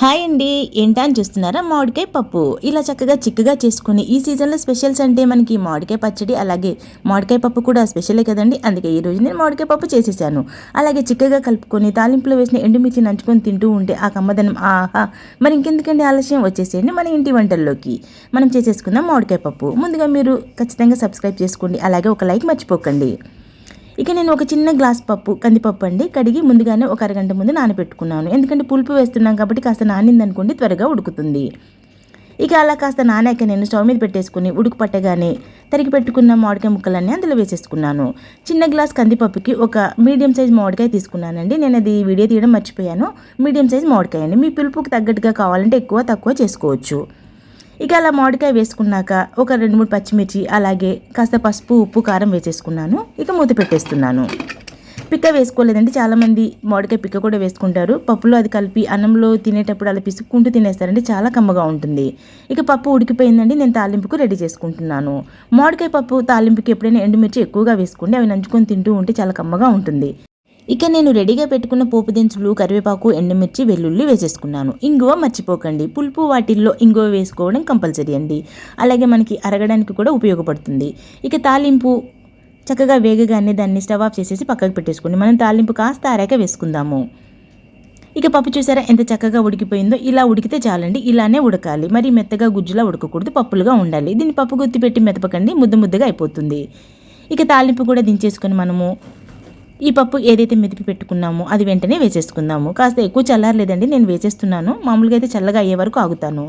Hi అండి. ఏంటా అని చూస్తున్నారా? మామిడికాయ పప్పు. ఇలా చక్కగా చిక్కగా చేసుకుని ఈ సీజన్లో స్పెషల్స్ అంటే మనకి మామిడికాయ పచ్చడి అలాగే మామిడికాయ పప్పు కూడా స్పెషలే కదండి. అందుకే ఈ రోజు నేను మామిడికాయ పప్పు చేసేసాను. అలాగే చిక్కగా కలుపుకొని తాలింపులో వేసిన ఎండుమిర్చి నంచుకొని తింటూ ఉంటే ఆ కమ్మదనం ఆహా! మరి ఇంకెందుకండి ఆలస్యం? వచ్చేసేయండి మన ఇంటి వంటల్లోకి. మనం చేసేసుకుందాం మామిడికాయ పప్పు. ముందుగా మీరు ఖచ్చితంగా సబ్స్క్రైబ్ చేసుకోండి. అలాగే ఒక లైక్ మర్చిపోకండి. ఇక నేను ఒక చిన్న గ్లాస్ పప్పు కందిపప్పు అండి కడిగి ముందుగానే ఒక అరగంట ముందు నానబెట్టుకున్నాను. ఎందుకంటే పులుపు వేస్తున్నాం కాబట్టి కాస్త నానిందనుకోండి త్వరగా ఉడుకుతుంది. ఇక అలా కాస్త నానాక నేను స్టవ్ మీద పెట్టేసుకుని ఉడుకు పట్టగానే తరిగి పెట్టుకున్న మామిడికాయ ముక్కలన్నీ అందులో వేసేసుకున్నాను. చిన్న గ్లాస్ కందిపప్పుకి ఒక మీడియం సైజ్ మామిడికాయ తీసుకున్నానండి. నేను అది వీడియో తీయడం మర్చిపోయాను. మీడియం సైజ్ మామిడికాయ అండి. మీ పిలుపుకి తగ్గట్టుగా కావాలంటే ఎక్కువ తక్కువ చేసుకోవచ్చు. ఇక అలా మామిడికాయ వేసుకున్నాక ఒక రెండు మూడు పచ్చిమిర్చి అలాగే కాస్త పసుపు ఉప్పు కారం వేసేసుకున్నాను. ఇక మూత పెట్టేస్తున్నాను. పిక్క వేసుకోలేదండి. చాలామంది మామిడికాయ పిక్క కూడా వేసుకుంటారు. పప్పులో అది కలిపి అన్నంలో తినేటప్పుడు అలా పిసుక్కుంటూ తినేస్తారండి. చాలా కమ్మగా ఉంటుంది. ఇక పప్పు ఉడికిపోయిందండి. నేను తాలింపుకు రెడీ చేసుకుంటున్నాను. మామిడికాయ పప్పు తాలింపుకి ఎప్పుడైనా ఎండుమిర్చి ఎక్కువగా వేసుకోండి. అవి నంచుకొని తింటూ ఉంటే చాలా కమ్మగా ఉంటుంది. ఇక నేను రెడీగా పెట్టుకున్న పోపు దినుసులు కరివేపాకు ఎండుమిర్చి వెల్లుల్లి వేసేసుకున్నాను. ఇంగువ మర్చిపోకండి. పులుపు వాటిల్లో ఇంగువ వేసుకోవడం కంపల్సరీ అండి. అలాగే మనకి అరగడానికి కూడా ఉపయోగపడుతుంది. ఇక తాలింపు చక్కగా వేగగానే దాన్ని స్టవ్ ఆఫ్ చేసేసి పక్కకు పెట్టేసుకోండి. మనం తాలింపు కాస్త అరాక వేసుకుందాము. ఇక పప్పు చూసారా ఎంత చక్కగా ఉడికిపోయిందో? ఇలా ఉడికితే చాలండి. ఇలానే ఉడకాలి. మరి మెత్తగా గుజ్జులా ఉడకకూడదు. పప్పులుగా ఉండాలి. దీన్ని పప్పు గుత్తి పెట్టి మెతపకండి ముద్ద ముద్దగా అయిపోతుంది. ఇక తాలింపు కూడా దించేసుకొని మనము ఈ పప్పు ఏదైతే మెదిపి పెట్టుకున్నామో అది వెంటనే వేసేసుకుందాము. కాస్త ఎక్కువ చల్లారలేదండి నేను వేసేస్తున్నాను. మామూలుగా అయితే చల్లగా అయ్యే వరకు ఆగుతాను.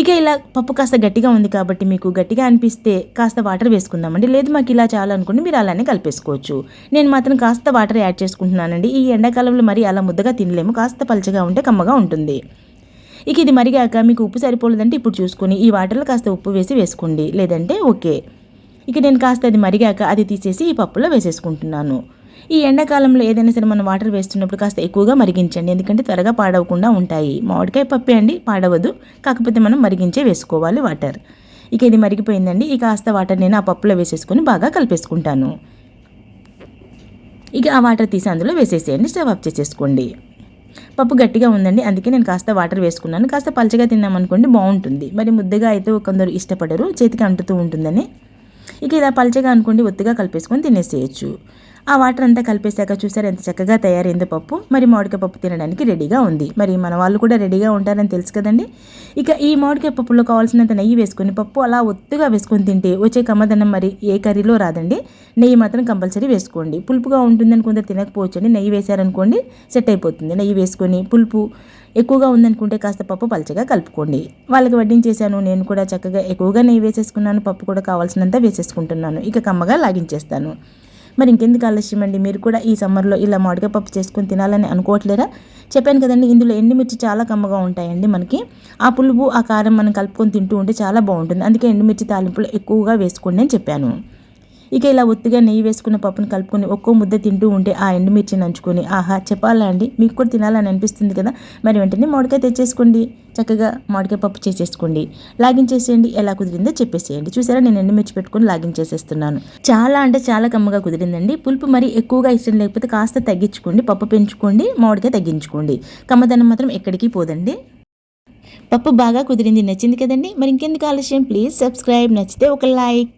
ఇక ఇలా పప్పు కాస్త గట్టిగా ఉంది కాబట్టి మీకు గట్టిగా అనిపిస్తే కాస్త వాటర్ వేసుకుందామండి. లేదు మాకు ఇలా చాలనుకోండి మీరు అలానే కలిపేసుకోవచ్చు. నేను మాత్రం కాస్త వాటర్ యాడ్ చేసుకుంటున్నానండి. ఈ ఎండాకాలంలో మరి అలా ముద్దగా తినలేము. కాస్త పలచగా ఉంటే కమ్మగా ఉంటుంది. ఇక ఇది మరిగాక మీకు ఉప్పు సరిపోలేదంటే ఇప్పుడు చూసుకొని ఈ వాటర్లో కాస్త ఉప్పు వేసి వేసుకోండి. లేదంటే ఓకే. ఇక నేను కాస్త అది మరిగాక అది తీసేసి ఈ పప్పులో వేసేసుకుంటున్నాను. ఈ ఎండాకాలంలో ఏదైనా సరే మనం వాటర్ వేస్తున్నప్పుడు కాస్త ఎక్కువగా మరిగించండి. ఎందుకంటే త్వరగా పాడవకుండా ఉంటాయి. మామిడికాయ పప్పే అండి పాడవదు. కాకపోతే మనం మరిగించే వేసుకోవాలి వాటర్. ఇక ఇది మరిగిపోయిందండి. ఈ కాస్త వాటర్ నేను ఆ పప్పులో వేసేసుకొని బాగా కలిపేసుకుంటాను. ఇక ఆ వాటర్ తీసి అందులో వేసేసేయండి. స్టవ్ ఆఫ్ చేసేసుకోండి. పప్పు గట్టిగా ఉందండి. అందుకే నేను కాస్త వాటర్ వేసుకున్నాను. కాస్త పలచగా తిన్నామనుకోండి బాగుంటుంది. మరి ముద్దగా అయితే కొందరు ఇష్టపడరు. చేతికి అంటుతూ ఉంటుందని. ఇక ఇలా పలచగా అనుకోండి ఒత్తిగా కలిపేసుకొని తినేసేయచ్చు. ఆ వాటర్ అంతా కలిపేశాక చూసారు ఎంత చక్కగా తయారైందో పప్పు? మరి మామిడికాయ పప్పు తినడానికి రెడీగా ఉంది. మరి మన వాళ్ళు కూడా రెడీగా ఉంటారని తెలుసు కదండి. ఇక ఈ మామిడికాయ పప్పులో కావాల్సినంత నెయ్యి వేసుకొని పప్పు అలా ఒత్తుగా వేసుకొని తింటే వచ్చే కమ్మదనం మరి ఏ కర్రీలో రాదండి. నెయ్యి మాత్రం కంపల్సరీ వేసుకోండి. పులుపుగా ఉంటుందని కొందరు తినకపోవచ్చు అండి నెయ్యి వేశారనుకోండి సెట్ అయిపోతుంది. నెయ్యి వేసుకొని పులుపు ఎక్కువగా ఉందనుకుంటే కాస్త పప్పు పలచగా కలుపుకోండి. వాళ్ళకి వడ్డించేశాను. నేను కూడా చక్కగా ఎక్కువగా నెయ్యి వేసేసుకున్నాను. పప్పు కూడా కావాల్సినంత వేసేసుకుంటున్నాను. ఇక కమ్మగా లాగించేస్తాను. మరి ఇంకెందుకు ఆలస్యం అండి? మీరు కూడా ఈ సమ్మర్లో ఇలా మామిడికాయ పప్పు చేసుకొని తినాలని అనుకోవట్లేరా చెప్పాను కదండి ఇందులో ఎండుమిర్చి చాలా కమ్మగా ఉంటాయండి మనకి. ఆ పులుపు ఆ కారం మనం కలుపుకొని తింటూ ఉంటే చాలా బాగుంటుంది. అందుకే ఎండుమిర్చి తాలింపులు ఎక్కువగా వేసుకోండి అని చెప్పాను. ఇక ఇలా ఒత్తిగా నెయ్యి వేసుకున్న పప్పును కలుపుకొని ఒక్కో ముద్ద తింటూ ఉంటే ఆ ఎండుమిర్చి నంచుకొని ఆహా చెప్పాలా అండి మీకు కూడా తినాలని అనిపిస్తుంది కదా మరి వెంటనే మామిడికాయ తెచ్చేసుకోండి చక్కగా మామిడికాయ పప్పు చేసేసుకోండి లాగిన్ చేసేయండి ఎలా కుదిరిందో చెప్పేసేయండి. చూసారా నేను ఎండుమిర్చి పెట్టుకొని లాగిన్ చేసేస్తున్నాను చాలా అంటే చాలా కమ్మగా కుదిరిందండి. పులుపు మరి ఎక్కువగా ఇష్టం లేకపోతే కాస్త తగ్గించుకోండి పప్పు పెంచుకోండి మామిడికాయ తగ్గించుకోండి. కమ్మదనం మాత్రం ఎక్కడికి పోదండి. పప్పు బాగా కుదిరింది నచ్చింది కదండి మరి ఇంకెందుకు ఆలస్యం? ప్లీజ్ సబ్స్క్రైబ్ నచ్చితే ఒక లైక్.